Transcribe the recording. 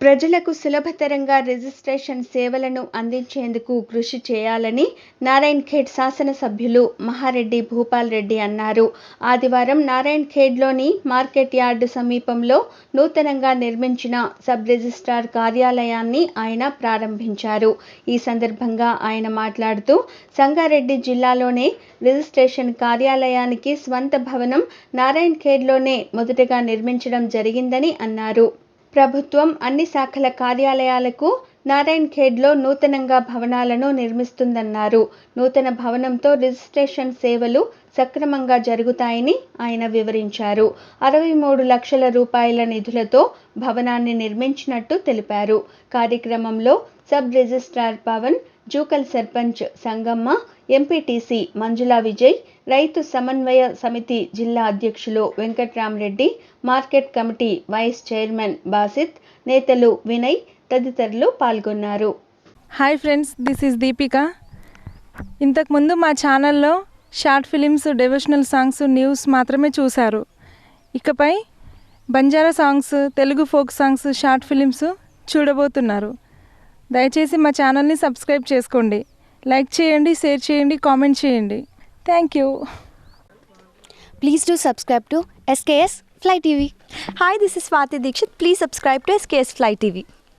ప్రజలకు సులభతరంగా రిజిస్ట్రేషన్ సేవలను అందించేందుకు కృషి చేయాలని నారాయణ్ ఖేడ్ శాసనసభ్యులు మహారెడ్డి భూపాల్ రెడ్డి అన్నారు. ఆదివారం నారాయణ్ ఖేడ్లోని మార్కెట్ యార్డు సమీపంలో నూతనంగా నిర్మించిన సబ్ రిజిస్ట్రార్ కార్యాలయాన్ని ఆయన ప్రారంభించారు. ఈ సందర్భంగా ఆయన మాట్లాడుతూ సంగారెడ్డి జిల్లాలోనే రిజిస్ట్రేషన్ కార్యాలయానికి స్వంత భవనం నారాయణ్ ఖేడ్లోనే మొదటగా నిర్మించడం జరిగిందని అన్నారు. ప్రభుత్వం అన్ని శాఖల కార్యాలయాలకు నారాయణ్ ఖేడ్లో నూతనంగా భవనాలను నిర్మిస్తుందన్నారు. నూతన భవనంతో రిజిస్ట్రేషన్ సేవలు సక్రమంగా జరుగుతాయని ఆయన వివరించారు. అరవై మూడు లక్షల రూపాయల నిధులతో భవనాన్ని నిర్మించినట్టు తెలిపారు. కార్యక్రమంలో sub registrar Pavan Jukal sarpanch Sangamma MPTC Manjula Vijay రైతు సమన్వయ సమితి జిల్లా అధ్యక్షులు Venkatramareddy market committee vice chairman Basith నేతలు వినయ్ తదితరులు పాల్గొన్నారు. Hi friends this is Deepika ఇంతకుముందు మా ఛానల్లో short films devotional songs news మాత్రమే చూశారు. ఇకపై Banjara songs Telugu folk songs short films చూడబోతున్నారు. దయచేసి మా ఛానల్ని సబ్స్క్రైబ్ చేసుకోండి. లైక్ చేయండి షేర్ చేయండి కామెంట్ చేయండి. Thank you Please do subscribe to SKS Fly TV. Hi, this is Swati Dikshit. Please subscribe to SKS Fly TV.